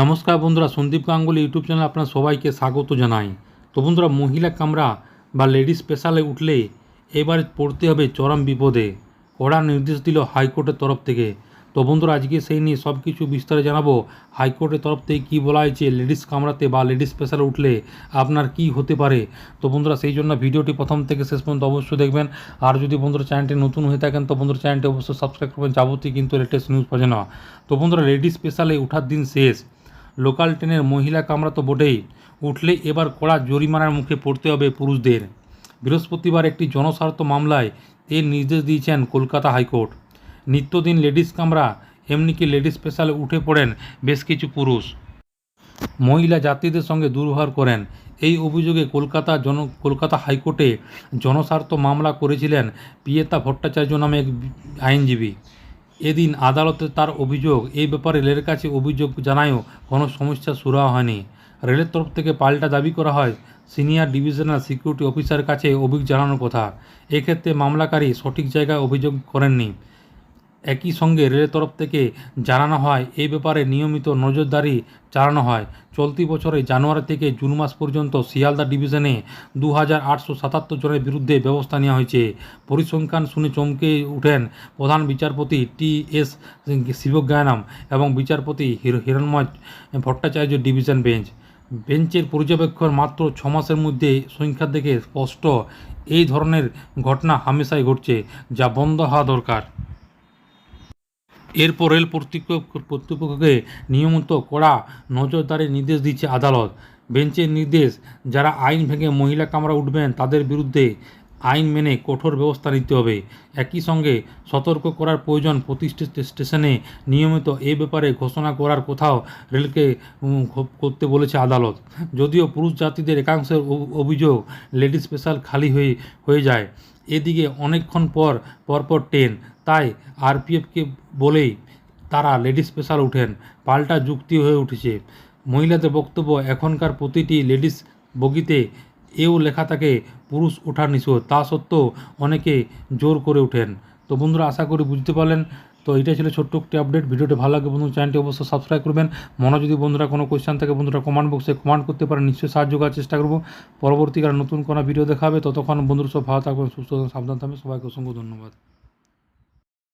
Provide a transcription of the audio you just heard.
নমস্কার বন্ধুরা, Sandeep Ganguly YouTube channel আপনার সবাইকে স্বাগত জানাই। তো বন্ধুরা, মহিলা কামরা বা লেডিস স্পেশালে উঠলে এবার পড়তে হবে চরম বিপদে, কড়া নির্দেশ দিল হাইকোর্টের তরফ থেকে। তো বন্ধুরা, আজকে সেই নিয়ে সব কিছু বিস্তারে জানাব। হাইকোর্টের তরফ থেকে কী বলা হয়েছে লেডিস কামরাতে বা লেডিস স্পেশালে উঠলে আপনার কি হতে পারে? তো বন্ধুরা, সেই জন্য ভিডিওটি প্রথম থেকে শেষ পর্যন্ত অবশ্যই দেখবেন। আর যদি বন্ধুরা চ্যানেলটি নতুন হয়ে থাকেন, তো বন্ধুরা চ্যানেলটি অবশ্যই সাবস্ক্রাইব করবেন। যাবতীয় কিন্তু লেটেস্ট নিউজ পাওয়া না তো বন্ধুরা, লেডিস স্পেশালে ওঠার দিন শেষ। লোকাল ট্রেনের মহিলা কামরা তো বটেই। উঠলে এবার কড়া জরিমানার মুখে পড়তে হবে পুরুষদের। বৃহস্পতিবার একটি জনস্বার্থ মামলায় এর নির্দেশ দিয়েছেন কলকাতা হাইকোর্ট। নিত্যদিন লেডিস কামরা এমনকি লেডিস স্পেশালে উঠে পড়েন বেশ কিছু পুরুষ। মহিলা যাত্রীদের সঙ্গে দুর্ব্যবহার করেন। এই অভিযোগে কলকাতা জন, কলকাতা হাইকোর্টে জনস্বার্থ মামলা করেছিলেন পিয়েতা ভট্টাচার্য নামে এক আইনজীবী। এদিন আদালতে তার অভিযোগ, এই ব্যাপারে রেলের কাছে অভিযোগ জানায়ও কোনো সমস্যা শুরু হয়নি। রেলের তরফ থেকে পাল্টা দাবি করা হয়, সিনিয়র ডিভিশনাল সিকিউরিটি অফিসার কাছে অভিযোগ জানানোর কথা। এক্ষেত্রে মামলাকারী সঠিক জায়গায় অভিযোগ করেননি। একই সঙ্গে রেলের তরফ থেকে জানানো হয় এই ব্যাপারে নিয়মিত নজরদারি চালানো হয়। চলতি বছরে জানুয়ারি থেকে জুন মাস পর্যন্ত শিয়ালদা ডিভিশনে দু হাজার আটশো সাতাত্তর জনের বিরুদ্ধে ব্যবস্থা নেওয়া হয়েছে। পরিসংখ্যান শুনে চমকে উঠেন প্রধান বিচারপতি টি এস শিবজ্ঞানম এবং বিচারপতি হির- হিরণময় ভট্টাচার্য ডিভিশন বেঞ্চ। বেঞ্চের পর্যবেক্ষণ মাত্র ছ মাসের মধ্যে সংখ্যা দেখে স্পষ্ট এই ধরনের ঘটনা হামেশাই ঘটছে, যা বন্ধ হওয়া দরকার। এরপর রেল কর্তৃপক্ষ কর্তৃপক্ষকে নিয়মিত করা নজরদারির নির্দেশ দিচ্ছে আদালত। বেঞ্চের নির্দেশ, যারা আইন ভেঙে মহিলা কামরা উঠবেন, তাদের বিরুদ্ধে আইন মেনে কঠোর ব্যবস্থা নিতে হবে। একই সঙ্গে সতর্ক করার প্রয়োজন প্রতিষ্ঠিত স্টেশনে নিয়মিত এ ব্যাপারে ঘোষণা করার কোথাও রেলকে করতে বলেছে আদালত। যদিও পুরুষ যাত্রীদের একাংশের অভিযোগ লেডি স্পেশাল খালি হয়ে হয়ে যায়। এদিকে অনেকক্ষণ পর, পরপর ট্রেন। তাই আরপিএফকে বলেই তারা লেডি স্পেশাল উঠেন। পাল্টা যুক্তি হয়ে উঠেছে। মহিলাদের বক্তব্য এখনকার প্রতিটি লেডিস বগিতে এও লেখা থাকে, পুরুষ ওঠার নিষেধ। তা সত্ত্বেও অনেকে জোর করে ওঠেন। তো বন্ধুরা, আশা করি বুঝতে পারলেন। তো এটাই ছিল ছোট্ট একটি আপডেট ভিডিওটি ভালো লাগে বন্ধু চ্যানেলটি অবশ্যই সাবস্ক্রাইব করবেন। মনে যদি বন্ধুরা কোনো কোয়েশ্চান থাকে, বন্ধুরা কমেন্ট বক্সে কমেন্ট করতে পারেন। নিশ্চয়ই সাহায্য করার চেষ্টা করব। পরবর্তীকালে নতুন কোনো ভিডিও দেখাবে ততক্ষণ বন্ধুরা সব ভালো থাকবেন, সুস্থ সাবধান থাকবেন। সবাইকে অসংখ্য ধন্যবাদ।